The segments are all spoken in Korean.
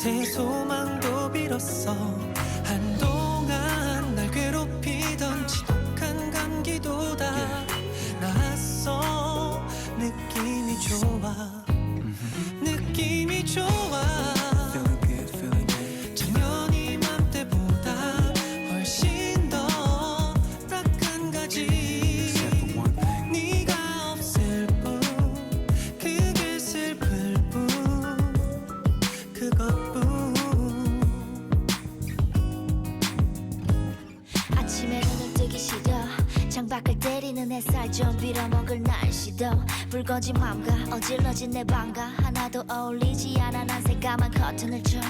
새 소망도 빌었어. 한동안 날 괴롭히던 지독한 감기도 다 창밖을 때리는 햇살 좀 빌어먹을 날씨도 붉어진 맘과 어질러진 내 방과 하나도 어울리지 않아 난 새까만 커튼을 쳐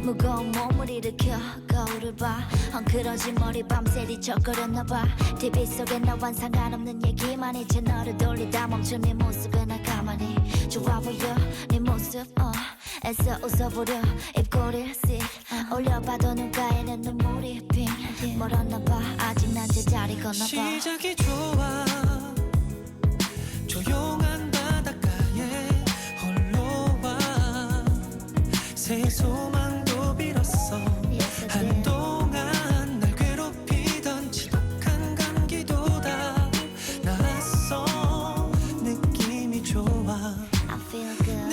무거운 몸을 일으켜 거울을 봐. 헝클어진 머리 밤새 뒤척거렸나 봐. TV 속에 너와 상관없는 얘기만 해 채널을 돌리다 멈춘 네 모습에 나 가만히 좋아 보여. 네 모습 어 애써 웃어보려. 입꼬리를 씩 올려봐도 눈가에는 눈물이 시작이 좋아. 조용한 바닷가에 홀로 와 새소망도 빌었어. 한동안 날 괴롭히던 지독한 감기도 다. 나았어. 느낌이 좋아. I feel good.